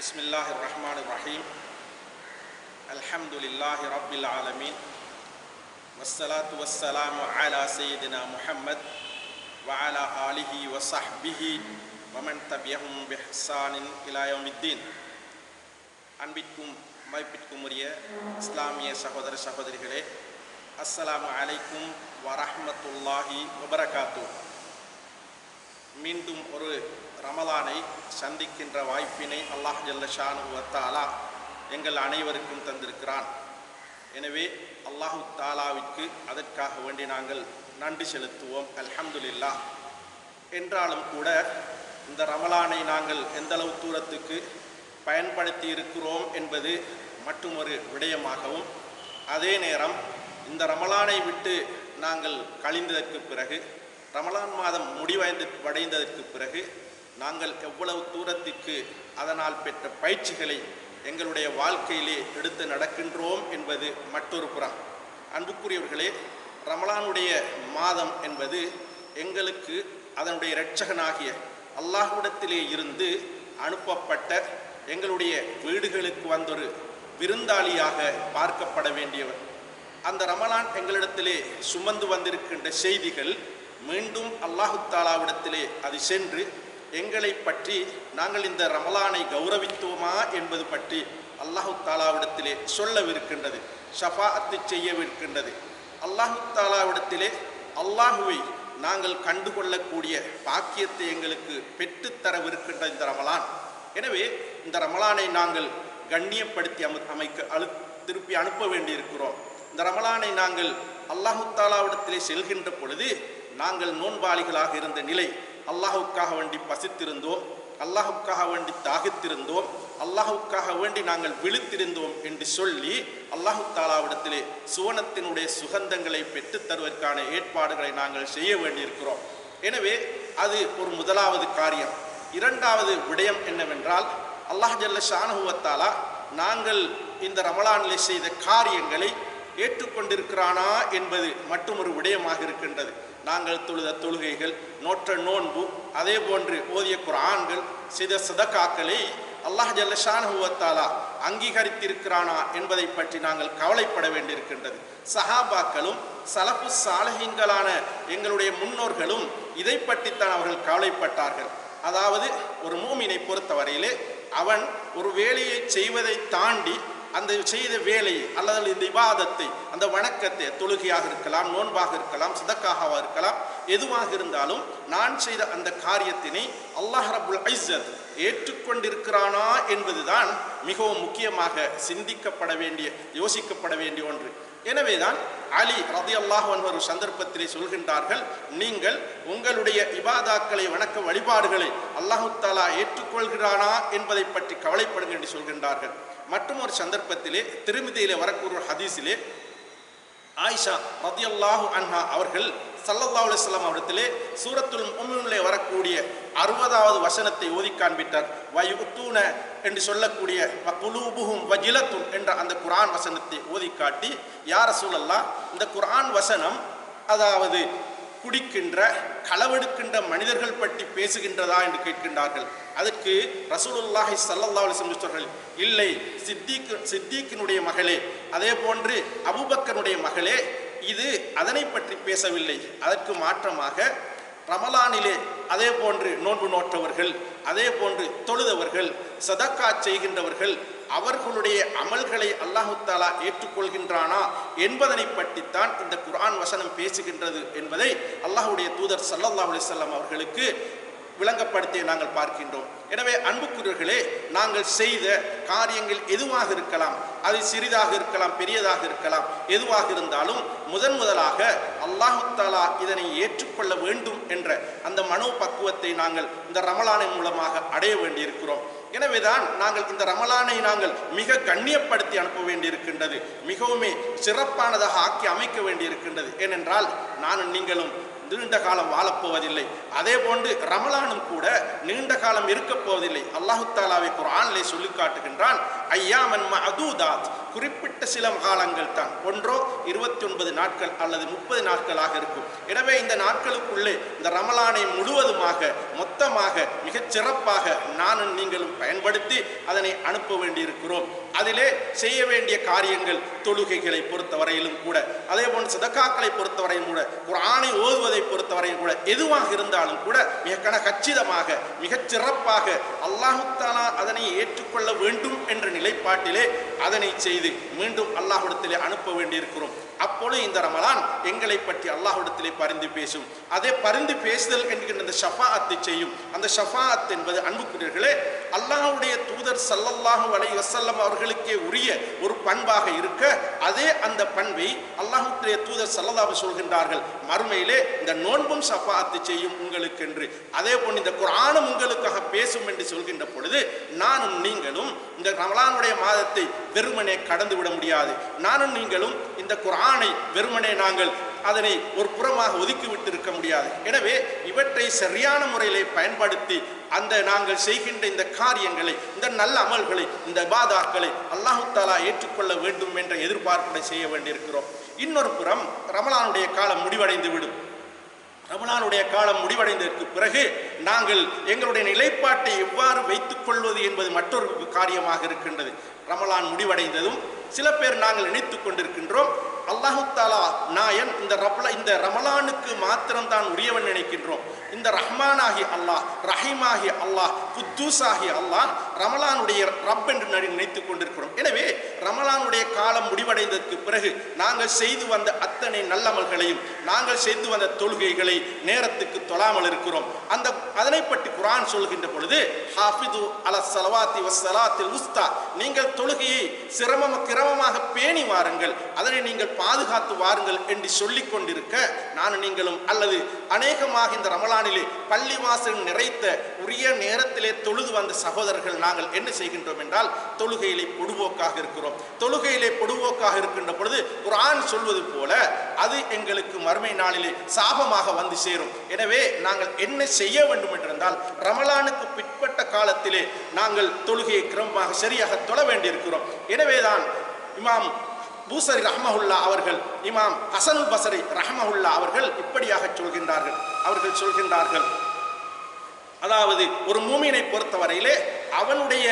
بسم الله الرحمن الرحيم الحمد لله رب العالمين والصلاة والسلام على سيدنا محمد وعلى آله وصحبه ومن تبعهم بإحسان إلى يوم الدين அன்பிற்கும் மதிப்பிற்கும் உரிய இஸ்லாமிய சகோதர சகோதரிகளே அஸ்ஸலாமு அலைக்கும் வரஹ்மத்துல்லாஹி வபரகாத்து மீண்டும் ஒரு ரமலானை சந்திக்கின்ற வாய்ப்பினை அல்லாஹ் ஜல்லஷானு வத்தாலா எங்கள் அனைவருக்கும் தந்திருக்கிறான். எனவே அல்லாஹு தாலாவிற்கு அதற்காக வேண்டி நாங்கள் நன்றி செலுத்துவோம். அல்ஹம்துலில்லா என்றாலும் கூட இந்த ரமலானை நாங்கள் எந்தளவு தூரத்துக்கு பயன்படுத்தி இருக்கிறோம் என்பது மற்றொரு விடயமாகவும் அதே நேரம் இந்த ரமலானை விட்டு நாங்கள் கழிந்ததற்கு பிறகு ரமலான் மாதம் முடிவடைந்து அடைந்ததற்கு பிறகு நாங்கள் எவ்வளவு தூரத்திற்கு அதனால் பெற்ற பயிற்சிகளை எங்களுடைய வாழ்க்கையிலே எடுத்து நடக்கின்றோம் என்பது மற்றொரு புறம். அன்புக்குரியவர்களே ரமலானுடைய மாதம் என்பது எங்களுக்கு அதனுடைய இரட்சகனாகிய அல்லாஹ்விடத்திலே இருந்து அனுப்பப்பட்ட எங்களுடைய வீடுகளுக்கு வந்தொரு விருந்தாளியாக பார்க்கப்பட வேண்டியவர். அந்த ரமலான் எங்களிடத்திலே சுமந்து வந்திருக்கின்ற செய்திகள் மீண்டும் அல்லாஹு தாலாவிடத்திலே அது சென்று எங்களை பற்றி நாங்கள் இந்த ரமலானை கௌரவித்தோமா என்பது பற்றி அல்லாஹு தாலாவிடத்திலே சொல்லவிருக்கின்றது ஷஃபாஅத்து செய்யவிருக்கின்றது. அல்லாஹு தாலாவிடத்திலே அல்லாஹுவை நாங்கள் கண்டுகொள்ளக்கூடிய பாக்கியத்தை எங்களுக்கு பெற்றுத்தரவிருக்கின்ற இந்த ரமலான். எனவே இந்த ரமலானை நாங்கள் கண்ணியப்படுத்தி அமை அமைக்க அழு திருப்பி அனுப்ப வேண்டியிருக்கிறோம். இந்த ரமலானை நாங்கள் அல்லாஹு தாலாவிடத்திலே செல்கின்ற பொழுது நாங்கள் நோன்பாளிகளாக இருந்த நிலை அல்லாஹுக்காக வேண்டி பசித்திருந்தோம் அல்லாஹுக்காக வேண்டி தாகித்திருந்தோம் அல்லாஹுக்காக வேண்டி நாங்கள் விழித்திருந்தோம் என்று சொல்லி அல்லாஹு தாலாவிடத்திலே சுவனத்தினுடைய சுகந்தங்களை பெற்றுத் தருவதற்கான ஏற்பாடுகளை நாங்கள் செய்ய வேண்டியிருக்கிறோம். எனவே அது ஒரு முதலாவது காரியம். இரண்டாவது விடயம் என்னவென்றால் அல்லாஹ் ஜல்ல ஷானுவத்தாலா நாங்கள் இந்த ரமலானிலே செய்த காரியங்களை ஏற்றுக்கொண்டிருக்கிறானா என்பது மட்டும் ஒரு விடயமாக இருக்கின்றது. நாங்கள் தொழுத தொழுகைகள் நோற்ற நோன்பு அதே போன்று ஓதிய குரான்கள் செய்த சதக்காக்களை அல்லாஹ் ஜல்லஷானுவத்தாலா அங்கீகரித்திருக்கிறானா என்பதை பற்றி நாங்கள் கவலைப்பட வேண்டியிருக்கின்றது. சஹாபாக்களும் சலப்பு சாலகிங்களான எங்களுடைய முன்னோர்களும் இதை பற்றித்தான் அவர்கள் கவலைப்பட்டார்கள். அதாவது ஒரு மூமினை பொறுத்தவரையிலே அவன் ஒரு வேலையை செய்வதை தாண்டி அந்த செய்த வேலையை அல்லது இந்த விவாதத்தை அந்த வணக்கத்தை தொழுகையாக இருக்கலாம் நோன்பாக இருக்கலாம் சதக்காகவாக இருக்கலாம் எதுவாக இருந்தாலும் நான் செய்த அந்த காரியத்தினை அல்லாஹ் ரபுல் ஐசத் ஏற்றுக்கொண்டிருக்கிறானா என்பதுதான் மிகவும் முக்கியமாக சிந்திக்கப்பட வேண்டிய யோசிக்கப்பட வேண்டிய ஒன்று. எனவேதான் அலி ரதி அல்லாஹ் ஒரு சந்தர்ப்பத்திலே சொல்கின்றார்கள் நீங்கள் உங்களுடைய இபாதாக்களை வணக்க வழிபாடுகளை அல்லாஹு தாலா ஏற்றுக்கொள்கிறானா என்பதை பற்றி கவலைப்படுங்கள் என்று சொல்கின்றார்கள். மற்றும் ஒரு சந்தர்ப்பத்திலே திருமதியிலே வரக்கூடிய ஒரு ஹதீஸிலே ஆயிஷா ரதி அன்ஹா அவர்கள் சல்லல்லா அலுவலாம் அவரிடத்திலே சூரத்துல் உம்மிலே வரக்கூடிய அறுபதாவது வசனத்தை ஓதி காண்பித்தார். வயுத்தூன என்று சொல்லக்கூடிய குலூபுகும் வஜிலத்தும் என்ற அந்த குரான் வசனத்தை ஓதி காட்டி யார சூழல்லா இந்த குரான் வசனம் அதாவது குடிக்கின்ற களவெடுக்கின்ற மனிதர்கள் பற்றி பேசுகின்றதா என்று கேட்கின்றார்கள். அதற்கு ரசூலுல்லாஹி சல்லல்லா அலிஸ்வர்கள் இல்லை சித்திக் சித்திக்கினுடைய மகளே அதே போன்று அபுபக்கனுடைய மகளே இது அதனை பற்றி பேசவில்லை. அதற்கு மாற்றமாக ரமலானிலே அதே போன்று நோன்பு நோற்றவர்கள் அதே போன்று தொழுதவர்கள் சதக்கா செய்கின்றவர்கள் அவர்களுடைய அமல்களை அல்லாஹு தாலா ஏற்றுக்கொள்கின்றானா என்பதனை பற்றித்தான் இந்த குரான் வசனம் பேசுகின்றது என்பதை அல்லாஹுடைய தூதர் சல்லல்லாஹ் அலிசல்லாம் அவர்களுக்கு விளங்கப்படுத்தியை நாங்கள் பார்க்கின்றோம். எனவே அன்புக்குரியர்களே நாங்கள் செய்த காரியங்கள் எதுவாக இருக்கலாம்? அது சிறிதாக இருக்கலாம் பெரியதாக இருக்கலாம் எதுவாக இருந்தாலும் முதன் முதலாக அல்லாஹாலா இதனை ஏற்றுக்கொள்ள வேண்டும் என்ற அந்த மனோ பக்குவத்தை நாங்கள் இந்த ரமலானை மூலமாக அடைய வேண்டியிருக்கிறோம். எனவேதான் நாங்கள் இந்த ரமலானை நாங்கள் மிக கண்ணியப்படுத்தி அனுப்ப வேண்டியிருக்கின்றது மிகவுமே சிறப்பானதாக ஆக்கி அமைக்க வேண்டியிருக்கின்றது. ஏனென்றால் நானும் நீங்களும் நீண்ட காலம் வாழப்போவதில்லை அதே போன்று ரமலானும் கூட நீண்ட காலம் இருக்கப் போவதில்லை. அல்லாஹு தாலாவை குரானிலே சொல்லி காட்டுகின்றான் ஐயாமன் மஅதூதாத். குறிப்பிட்ட சில காலங்கள் தான். ஒன்றோ இருபத்தி ஒன்பது நாட்கள் அல்லது முப்பது நாட்களாக இருக்கும். எனவே இந்த நாட்களுக்குள்ளே இந்த ரமலானை முழுவதுமாக மொத்தமாக மிகச் சிறப்பாக நானும் நீங்களும் பயன்படுத்தி அதனை அனுப்ப வேண்டியிருக்கிறோம். அதிலே செய்ய வேண்டிய காரியங்கள் தொழுகைகளை பொறுத்தவரையிலும் கூட அதே போன்று சதக்காக்களை பொறுத்தவரையும் கூட குரானை ஓதுவதை பொறுத்தவரையும் கூட எதுவாக இருந்தாலும் கூட மிக கன கச்சிதமாக மிகச் சிறப்பாக அல்லாஹு அதனை ஏற்றுக்கொள்ள வேண்டும் என்ற நிலைப்பாட்டிலே அதனை செய்து மீண்டும் அல்லாஹுடத்திலே அனுப்ப வேண்டியிருக்கிறோம். அப்பொழுது இந்த ரமலான் எங்களை பற்றி அல்லாஹுடத்திலே பரிந்து பேசும். அதே பரிந்து பேசுதல் என்கின்ற அந்த ஷஃபாஅத்தை செய்யும். அந்த ஷஃபாஅத் என்பது அன்புக்குரியர்களே அல்லாஹுடைய தூதர் சல்லல்லாஹு அலைஹி வசல்லம் அவர்களுக்கே உரிய ஒரு பண்பாக இருக்க அதே அந்த பண்பை அல்லாஹுடைய தூதர் ஸல்லல்லாஹு சொல்கின்றார்கள். மறுமையிலே இந்த நோன்பும் சப்பாத்து செய்யும் உங்களுக்கு என்று அதே போன்று இந்த குரானும் உங்களுக்காக பேசும் என்று சொல்கின்ற பொழுது நானும் நீங்களும் இந்த ரமலானுடைய மாதத்தை வெறுமனே கடந்து விட முடியாது. நானும் நீங்களும் இந்த குரானை வெறுமனே நாங்கள் அதனை ஒரு புறமாக ஒதுக்கிவிட்டு இருக்க முடியாது. எனவே இவற்றை சரியான முறையிலே பயன்படுத்தி அந்த நாங்கள் செய்கின்ற இந்த காரியங்களை இந்த நல்ல அமல்களை இந்த பாதாக்களை அல்லாஹு தாலா ஏற்றுக்கொள்ள வேண்டும் என்ற எதிர்பார்ப்புடன் செய்ய வேண்டியிருக்கிறோம். இன்னொரு புறம் ரமலானுடைய காலம் முடிவடைந்து விடும் ரமலானுடைய காலம் முடிவடைந்ததற்கு பிறகு நாங்கள் எங்களுடைய நிலைப்பாட்டை எவ்வாறு வைத்துக் கொள்வது என்பது மற்றொரு காரியமாக இருக்கின்றது. ரமலான் முடிவடைந்ததும் சில பேர் நாங்கள் நினைத்து கொண்டிருக்கின்றோம் அல்லாஹு தாலா நாயன் இந்த ரப்ல இந்த ரமலானுக்கு மாத்திரம்தான் உரியவன் நினைக்கின்றோம். இந்த ரஹ்மானாகி அல்லாஹ் ரஹீமாகி அல்லாஹ் குத்தூஸாகி அல்லாஹ் ரமலானுடைய ரப் என்று நடி- நினைத்துக் கொண்டிருக்கிறோம். எனவே ரமலானுடைய காலம் முடிவடைந்ததற்கு பிறகு நாங்கள் செய்து வந்த அத்தனை நல்லமல்களையும் நாங்கள் செய்து வந்த தொழுகைகளை நேரத்துக்கு தொழாமல் இருக்கிறோம். அந்த அதனை பற்றி குரான் சொல்கின்ற பொழுது ஹாஃபிது அல சலவாத்தி வஸ்ஸலாத்தில் உஸ்தா. நீங்கள் தொழுகையை சிரமம் சிரமமாக பேணி வாருங்கள். அதனை நீங்கள் பாதுகாத்து வாருங்கள் என்று சொல்லிக் கொண்டிருக்க நான் நீங்களும் அல்லது அநேகமாக இந்த ரமலானிலே பள்ளிவாசல் நிறைத்த உரிய நேரத்திலே தொழுது வந்த சகோதரர்கள் நாங்கள் என்ன செய்கின்றோம் என்றால் தொழுகையிலே பொடுவோக்காக இருக்கிறோம். தொழுகையிலே பொடுவோக்காக இருக்கின்ற பொழுது குரான் சொல்வது போல அது எங்களுக்கு மறுமை நாளிலே சாபமாக வந்து சேரும். எனவே நாங்கள் என்ன செய்ய வேண்டும் என்றிருந்தால் ரமலானுக்கு பிற்பட்ட காலத்திலே நாங்கள் தொழுகையை கிரமமாக சரியாக தொழ வேண்டியிருக்கிறோம். எனவேதான் இமாம் பூசரி ரஹ்மஹுல்லா அவர்கள் இமாம் ஹசனுல் பசரி ரஹ்மஹுல்லா அவர்கள் இப்படியாக சொல்கின்றார்கள். அவர்கள் சொல்கின்றார்கள் அதாவது ஒரு மூமினை பொறுத்தவரையிலே அவனுடைய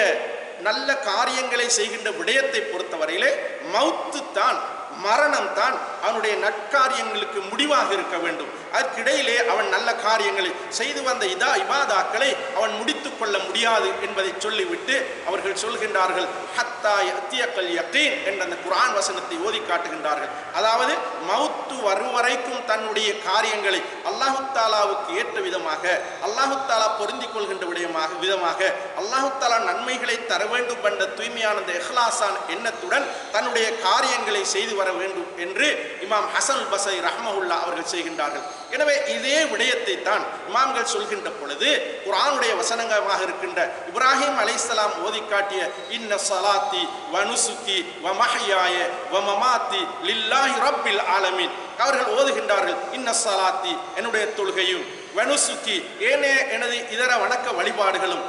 நல்ல காரியங்களை செய்கின்ற விடயத்தை பொறுத்தவரையிலே மௌத்து தான் மரணம் தான் அவனுடைய நற்காரியங்களுக்கு முடிவாக இருக்க வேண்டும். அதற்கிடையிலே அவன் நல்ல காரியங்களை செய்து வந்த இதா இபாதாக்களை அவன் முடித்து கொள்ள முடியாது என்பதை சொல்லிவிட்டு அவர்கள் சொல்கின்றார்கள் ஹத்தா அத்தியக்கல் யக்கீன் என்ற அந்த குரான் வசனத்தை ஓதி காட்டுகின்றார்கள். அதாவது மவுத்து வரும் வரைக்கும் தன்னுடைய காரியங்களை அல்லாஹு தாலாவுக்கு ஏற்ற விதமாக அல்லாஹு தாலா பொருந்திக் கொள்கின்ற விடயமாக விதமாக அல்லாஹு தாலா நன்மைகளை தர வேண்டும் என்ற தூய்மையான அந்த எண்ணத்துடன் தன்னுடைய காரியங்களை செய்து வர வேண்டும் என்று இமாம் ஹசன் பசை ரஹ்மஹுல்லா அவர்கள் செய்கின்றார்கள். எனவே இதே விடயத்தை தான் இமாம்கள் சொல்கின்ற பொழுது குரானுடைய வசனங்களாக இருக்கின்ற இப்ராஹிம் அலைசலாம் ஓதி காட்டிய இன்ன சலாத்தி வனுசுக்கி வமஹயாய வமமாத்தி லில்லாஹி ரப்பில் ஆலமீன் அவர்கள் ஓதுகின்றார்கள் இன்ன சலாத்தி என்னுடைய தொழுகையும் வனுசுக்கி ஏனே எனது இதர வணக்க வழிபாடுகளும்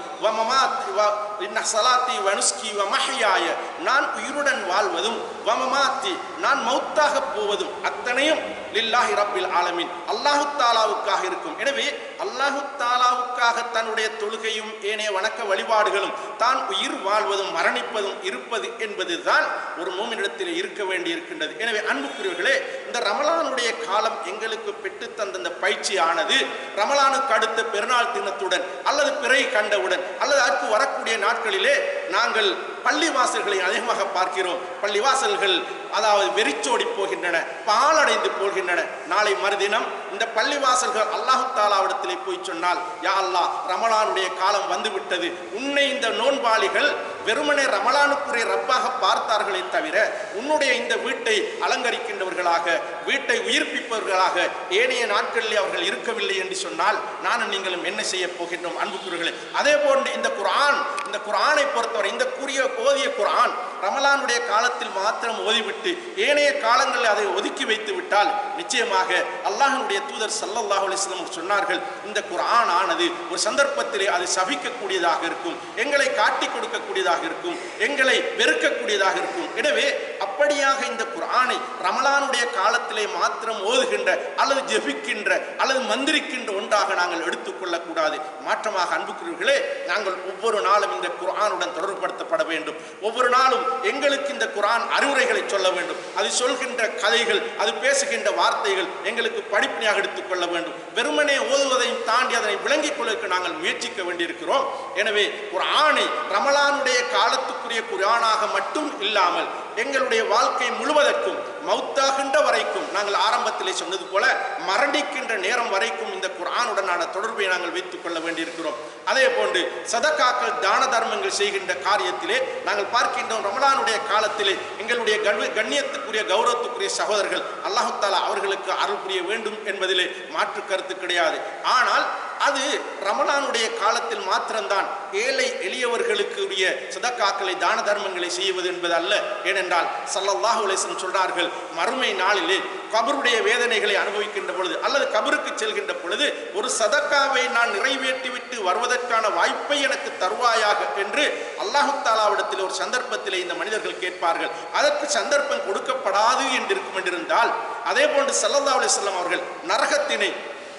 சலாத்தி வனுஸ்கி வமஹயாய நான் உயிருடன் வாழ்வதும் வமமாத்தி நான் மௌத்தாக போவதும் அத்தனையும் லில்லாஹி ரப்பில் ஆலமீன். அல்லாஹு தாலாவுக்காக இருக்கும். எனவே அல்லாஹு தாலாவுக்காக தன்னுடைய தொழுகையும் ஏனைய வணக்க வழிபாடுகளும் தான் உயிர் வாழ்வதும் மரணிப்பதும் இருப்பது என்பதுதான் ஒரு மூமினிடத்தில் இருக்க வேண்டி இருக்கின்றது எனவே அன்புக்குரியவர்களே இந்த ரமலானுடைய காலம் எங்களுக்கு பெற்று தந்த இந்த பயிற்சியானது ரமலானுக்கு அடுத்த பெருநாள் தினத்துடன் அல்லது பிறை கண்டவுடன் அல்லது அதற்கு வரக்கூடிய நாட்களிலே நாங்கள் பள்ளிவாசல்களை அதிகமாக பார்க்கிறோம். பள்ளிவாசல்கள் அதாவது வெறிச்சோடி போகின்றன பாலடைந்து போகின்றன. நாளை மறுதினம் இந்த பள்ளிவாசல்கள் அல்லாஹு தாலாவிடத்திலே போய் சொன்னால் யா அல்லாஹ் ரமலானுடைய காலம் வந்துவிட்டது. உன்னை இந்த நோன்பாளிகள் வெறுமனே ரமலானுக்குரிய ரப்பாக பார்த்தார்களே தவிர உன்னுடைய இந்த வீட்டை அலங்கரிக்கின்றவர்களாக வீட்டை உயிர்ப்பிப்பவர்களாக ஏனைய நாட்களிலே அவர்கள் இருக்கவில்லை என்று சொன்னால் நானும் நீங்களும் என்ன செய்ய போகின்றோம்? அன்புக்குரியவர்களே அதே போன்று இந்த குரான் இந்த குரானை பொறுத்தவரை இந்த கூறிய ஓதிய குரான் ரமலானுடைய காலத்தில் மாத்திரம் ஓதிவிட்டு ஏனைய காலங்களில் அதை ஒதுக்கி வைத்து விட்டால் நிச்சயமாக அல்லாஹனுடைய தூதர் சல்லல்லாஹ் அலிஸ்லம் சொன்னார்கள் இந்த குரான் ஆனது ஒரு சந்தர்ப்பத்திலே அது சபிக்கக்கூடியதாக இருக்கும் எங்களை காட்டி கொடுக்கக்கூடியதாக இருக்கும் எங்களை வெறுக்கக்கூடியதாக இருக்கும். எனவே அப்படியாக இந்த குரானை ரமலானுடைய காலத்திலே மாத்திரம் ஓதுகின்ற அல்லது ஜெபிக்கின்ற அல்லது மந்திரிக்கின்ற ஒன்றாக நாங்கள் எடுத்துக்கொள்ளக்கூடாது. மாற்றமாக அன்புக்குரியவர்களே நாங்கள் ஒவ்வொரு நாளும் இந்த குரானுடன் தொடர்புபடுத்தப்பட வேண்டும். ஒவ்வொரு நாளும் எங்களுக்கு இந்த குரான் அறிவுரைகளை சொல்ல வேண்டும். அது சொல்கின்ற கதைகள் அது பேசுகின்ற வார்த்தைகள் எங்களுக்கு படிப்பினையாக எடுத்துக்கொள்ள வேண்டும். வெறுமனே ஓதுவதையும் தாண்டி அதனை விளங்கிக் கொள்வதற்கு நாங்கள் முயற்சிக்க வேண்டியிருக்கிறோம். எனவே ஒரு ஆணை ரமலானுடைய காலத்துக்குரிய குரானாக மட்டும் இல்லாமல் எங்களுடைய வாழ்க்கை முழுவதற்கும் மௌத்தாகின்ற வரைக்கும் நாங்கள் ஆரம்பத்திலே சொன்னது போல மரணிக்கின்ற நேரம் வரைக்கும் இந்த குரானுடனான தொடர்பை நாங்கள் வைத்துக் கொள்ள வேண்டியிருக்கிறோம். அதே போன்று சதக்காக்கள் தான தர்மங்கள் செய்கின்ற காரியத்திலே நாங்கள் பார்க்கின்றோம். ரமலானுடைய காலத்திலே எங்களுடைய கண்ணியத்துக்குரிய கௌரவத்துக்குரிய சகோதரர்கள் அல்லாஹு தாலா அவர்களுக்கு அருள் புரிய வேண்டும் என்பதிலே மாற்று கருத்து கிடையாது. ஆனால் அது ரமலானுடைய காலத்தில் மாத்திரம்தான். ஏழை எளியவர்களுக்கு உரிய சதக்காக்களை தான தர்மங்களை செய்வது என்பது அல்ல ஏனென்றால் சல்லல்லாஹு அலைஹி சொல்றார்கள் மறுமை நாளிலே கபருடைய வேதனைகளை அனுபவிக்கின்ற பொழுது அல்லது கபருக்கு செல்கின்ற பொழுது ஒரு சதக்காவை நான் நிறைவேற்றிவிட்டு வருவதற்கான வாய்ப்பை எனக்கு தருவாயாக என்று அல்லாஹு தாலாவிடத்தில் ஒரு சந்தர்ப்பத்திலே இந்த மனிதர்கள் கேட்பார்கள். அதற்கு சந்தர்ப்பம் கொடுக்கப்படாது என்று இருக்கும் என்றிருந்தால் அதே போன்று சல்லல்லா அலிஸ்லாம் அவர்கள் நரகத்தினை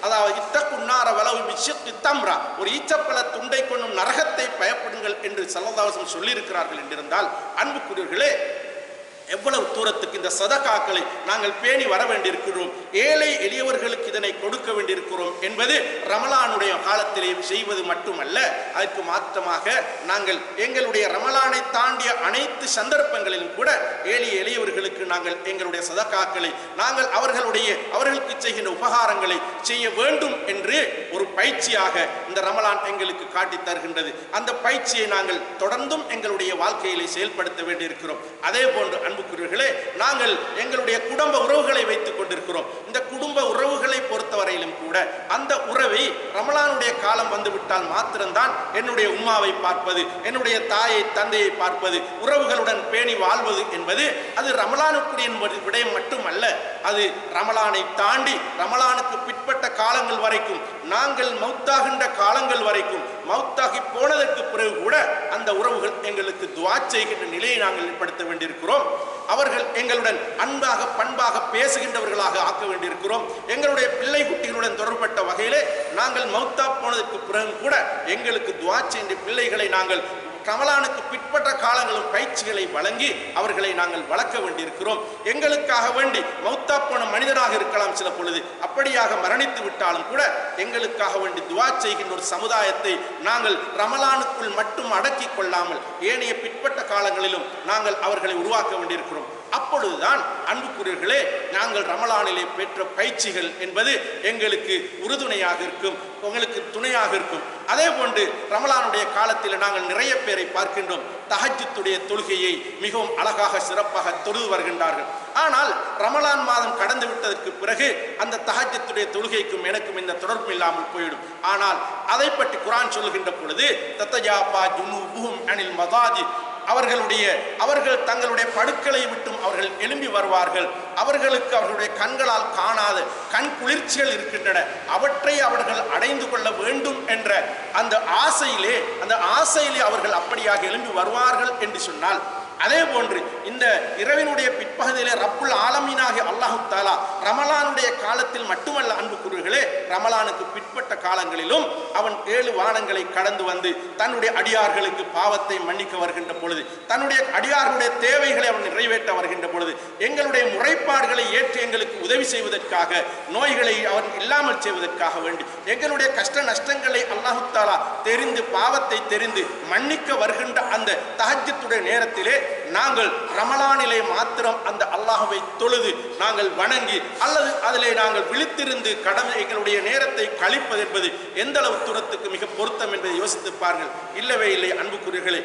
அதாவது இத்தக்குன்னார வளவு விஷயத்து தம்ரா. ஒரு ஈச்சப்பல துண்டை கொண்டும் நரகத்தை பயப்படுங்கள் என்று சல்லதாவசம் சொல்லியிருக்கிறார்கள் என்றிருந்தால் அன்புக்குரியவர்களே எவ்வளவு தூரத்துக்கு இந்த சதகாக்களை நாங்கள் பேணி வர வேண்டியிருக்கிறோம்? ஏழை எளியவர்களுக்கு இதனை கொடுக்க வேண்டியிருக்கிறோம் என்பது ரமலானுடைய காலத்திலே செய்வது மட்டுமல்ல அதற்கு மாற்றமாக நாங்கள் எங்களுடைய ரமலானை தாண்டிய அனைத்து சந்தர்ப்பங்களிலும் கூட ஏழை எளியவர்களுக்கு நாங்கள் எங்களுடைய சதகாக்களை நாங்கள் அவர்களுடைய அவர்களுக்கு செய்கின்ற உபகாரங்களை செய்ய வேண்டும் என்று ஒரு பயிற்சியாக இந்த ரமலான் எங்களுக்கு காட்டி தருகின்றது. அந்த பயிற்சியை நாங்கள் தொடர்ந்தும் எங்களுடைய வாழ்க்கையிலே செயல்படுத்த வேண்டியிருக்கிறோம். அதே போன்று அன்புக்குரியவர்களே நாங்கள் எங்களுடைய குடும்ப உறவுகளை வைத்துக் கொண்டிருக்கிறோம். இந்த குடும்ப உறவுகளை பொறுத்தவரையிலும் கூட அந்த உறவை ரமலானுடைய காலம் வந்துவிட்டால் மாத்திரம்தான் என்னுடைய உம்மாவை பார்ப்பது என்னுடைய தாயை தந்தையை பார்ப்பது உறவுகளுடன் பேணி வாழ்வது என்பது அது ரமலானுக்குரிய விடயம் மட்டுமல்ல. அது ரமலானை தாண்டி ரமலானுக்கு பிற்பட்ட காலங்கள் வரைக்கும் நாங்கள் மௌத்தாகின்ற காலங்கள் வரைக்கும் மவுத்தாகி போனதற்கு பிறகு கூட அந்த உறவுகள் எங்களுக்கு துவா செய்கின்ற நிலையை நாங்கள் ஏற்படுத்த வேண்டியிருக்கிறோம். அவர்கள் எங்களுடன் அன்பாக பண்பாக பேசுகின்றவர்களாக ஆக்க வேண்டியிருக்கிறோம். எங்களுடைய பிள்ளை குட்டிகளுடன் தொடர்பட்ட வகையிலே நாங்கள் மௌத்தா போனதற்கு பிறகு கூட எங்களுக்கு துவா செய்கின்ற பிள்ளைகளை நாங்கள் கமலானுக்கு பிற்பட்ட காலங்களும் பயிற்சிகளை வழங்கி அவர்களை நாங்கள் வளர்க்க வேண்டியிருக்கிறோம். எங்களுக்காக வேண்டி மௌத்தா போன மனிதனாக இருக்கலாம் சில பொழுது. அப்படியாக மரணித்து விட்டாலும் கூட எங்களுக்காக வேண்டி துவா செய்கின்ற ஒரு சமுதாயத்தை நாங்கள் ரமலானுக்குள் மட்டும் அடக்கிக் கொள்ளாமல் ஏனைய பிற்பட்ட காலங்களிலும் நாங்கள் அவர்களை உருவாக்க வேண்டியிருக்கிறோம். அப்பொழுதுதான் அன்புக்குரியர்களே நாங்கள் ரமலானிலே பெற்ற பயிற்சிகள் என்பது எங்களுக்கு உறுதுணையாக இருக்கும் உங்களுக்கு துணையாக இருக்கும். அதே போன்று ரமலானுடைய காலத்தில் நாங்கள் நிறைய பேரை பார்க்கின்றோம். தஹஜ்ஜுத்துடைய தொழுகையை மிகவும் அழகாக சிறப்பாக தொழுது வருகின்றார்கள். ஆனால் ரமலான் மாதம் கடந்து விட்டதற்கு பிறகு அந்த தஹஜ்ஜுத்துடைய தொழுகைக்கும் எனக்கும் இந்த தொடர்பு இல்லாமல் போயிடும். ஆனால் அதை பற்றி குரான் சொல்கின்ற பொழுது தத்தஜாபா ஜுனு அனில் மதாஜி அவர்களுடைய அவர்கள் தங்களுடைய படுக்களை விட்டும் அவர்கள் எழும்பி வருவார்கள். அவர்களுக்கு அவர்களுடைய கண்களால் காணாத கண் குளிர்ச்சிகள் இருக்கின்றன. அவற்றை அவர்கள் அடைந்து கொள்ள வேண்டும் என்ற அந்த ஆசையிலே அந்த ஆசையிலே அவர்கள் அப்படியாக எழும்பி வருவார்கள் என்று சொன்னால் அதே போன்று இந்த இரவினுடைய பிற்பகுதியிலே ரப்புல் ஆலமீனாகி அல்லாஹு தாலா ரமலானுடைய காலத்தில் மட்டுமல்ல அன்பு குருகளே ரமலானுக்கு பிற்பட்ட காலங்களிலும் அவன் ஏழு வானங்களை கடந்து வந்து தன்னுடைய அடியார்களுக்கு பாவத்தை மன்னிக்க வருகின்ற பொழுது தன்னுடைய அடியார்களுடைய தேவைகளை அவன் நிறைவேற்ற வருகின்ற பொழுது எங்களுடைய முறைப்பாடுகளை ஏற்று எங்களுக்கு உதவி செய்வதற்காக நோய்களை அவன் இல்லாமல் செய்வதற்காக வேண்டி எங்களுடைய கஷ்ட நஷ்டங்களை அல்லாஹு தாலா தெரிந்து பாவத்தை தெரிந்து மன்னிக்க வருகின்ற அந்த தகஜத்துடைய நேரத்திலே நாங்கள் ரமலானிலே மாத்திரம் அந்த அல்லாஹவை தொழுது நாங்கள் வணங்கி அல்லது அதிலே நாங்கள் விழித்திருந்து கடமை எங்களுடைய நேரத்தை கழிப்பது என்பது எந்த அளவு தூரத்துக்கு மிக பொருத்தம் என்பதை யோசித்து பாருங்கள். இல்லவே இல்லை அன்புக்குரியர்களே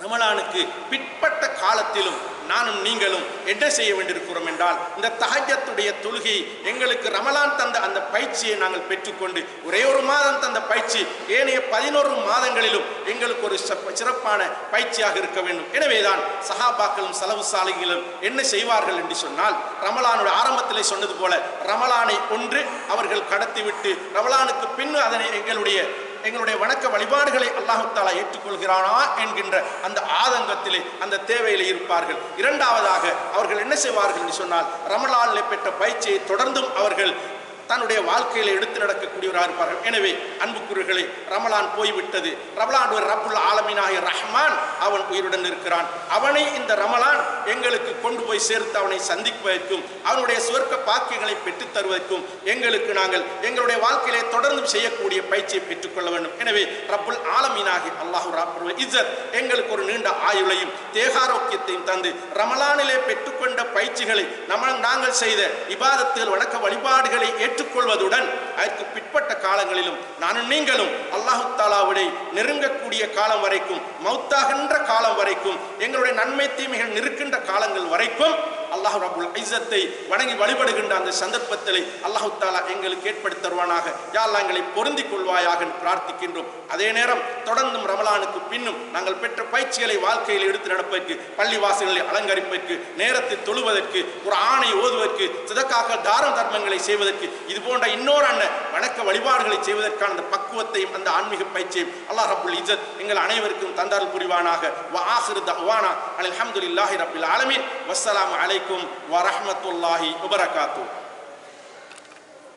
ரமலானுக்கு பிற்பட்ட காலத்திலும் நானும் நீங்களும் என்ன செய்ய வேண்டியிருக்கிறோம் என்றால் இந்த தகஜத்துடைய தொழுகை எங்களுக்கு ரமலான் தந்த அந்த பயிற்சியை நாங்கள் பெற்றுக்கொண்டு ஒரே ஒரு மாதம் தந்த பயிற்சி ஏனைய பதினோரு மாதங்களிலும் எங்களுக்கு ஒரு சிறப்பான பயிற்சியாக இருக்க வேண்டும். எனவேதான் சஹாபாக்களும் செலவு சாலைகளும் என்ன செய்வார்கள் என்று சொன்னால் ரமலானுடைய ஆரம்பத்தில் சொன்னது போல ரமலானை ஒன்று அவர்கள் கடத்திவிட்டு ரமலானுக்கு பின்னு அதனை எங்களுடைய எங்களுடைய வணக்க வழிபாடுகளை அல்லாஹுத்தாலா ஏற்றுக்கொள்கிறானா என்கின்ற அந்த ஆதங்கத்திலே அந்த தேவையிலே இருப்பார்கள். இரண்டாவதாக அவர்கள் என்ன செய்வார்கள் என்று சொன்னால் ரமலானிலே பெற்ற பயிற்சியை தொடர்ந்தும் அவர்கள் தன்னுடைய வாழ்க்கையில எடுத்து நடக்கக்கூடியவராக இருப்பார்கள். எனவே அன்புக்குறுகளை ரமலான் போய்விட்டது. ரமலான் ஒரு ரப்புல் ஆலமீனாகிய ரஹ்மான் அவன் உயிருடன் இருக்கிறான். அவனை இந்த ரமலான் எங்களுக்கு கொண்டு போய் சேர்த்து அவனை சந்திப்பதற்கும் அவனுடைய சுவர்க்க பாக்கியங்களை பெற்றுத் தருவதற்கும் எங்களுக்கு நாங்கள் எங்களுடைய வாழ்க்கையிலே தொடர்ந்து செய்யக்கூடிய பயிற்சியை பெற்றுக்கொள்ள வேண்டும். எனவே ரப்புல் ஆலமீனாகி அல்லாஹு ரப்புல் இஸ்ஸத் எங்களுக்கு ஒரு நீண்ட ஆயுளையும் தேகாரோக்கியத்தையும் தந்து ரமலானிலே பெற்றுக்கொண்ட பயிற்சிகளை நம்ம நாங்கள் செய்த இபாதத்துகள் வணக்க வழிபாடுகளை ஏற்றுக்கொள்வதுடன் அதற்கு எப்படிப்பட்ட காலங்களிலும் நானும் நீங்களும் அல்லாஹு தாலாவுடைய நெருங்கக்கூடிய காலம் வரைக்கும் மௌத்தாகின்ற காலம் வரைக்கும் எங்களுடைய நன்மை தீமைகள் நிற்கின்ற காலங்கள் வரைக்கும் அல்லாஹ் ரபுல் ஐசத்தை வணங்கி வழிபடுகின்ற அந்த சந்தர்ப்பத்தில் அல்லாஹு தாலா எங்களுக்கு ஏற்படுத்தி தருவானாக. யாழ்லா எங்களை பொருந்திக் கொள்வாயாக பிரார்த்திக்கின்றோம். அதே நேரம் தொடர்ந்தும் ரமலானுக்கு பின்னும் நாங்கள் பெற்ற பயிற்சிகளை வாழ்க்கையில் எடுத்து நடப்பதற்கு பள்ளி வாசல்களை அலங்கரிப்பதற்கு நேரத்தை தொழுவதற்கு ஒரு ஆணை ஓதுவதற்கு சிதக்காக தாரம் தர்மங்களை செய்வதற்கு இது போன்ற இன்னொரு அண்ணன் வணக்க வழிபாடுகளை செய்வதற்கான அந்த பக்குவத்தையும் அந்த ஆன்மீக பயிற்சியையும் அல்லாஹ் ரபுல் இஜத் எங்கள் அனைவருக்கும் தந்தால் புரிவானாக. வ ஆஹிரு தஹ்வானா அல்ஹம்துலில்லாஹி ரப்பில் ஆலமீன். علیکم ورحمۃ اللہ وبرکاتہ۔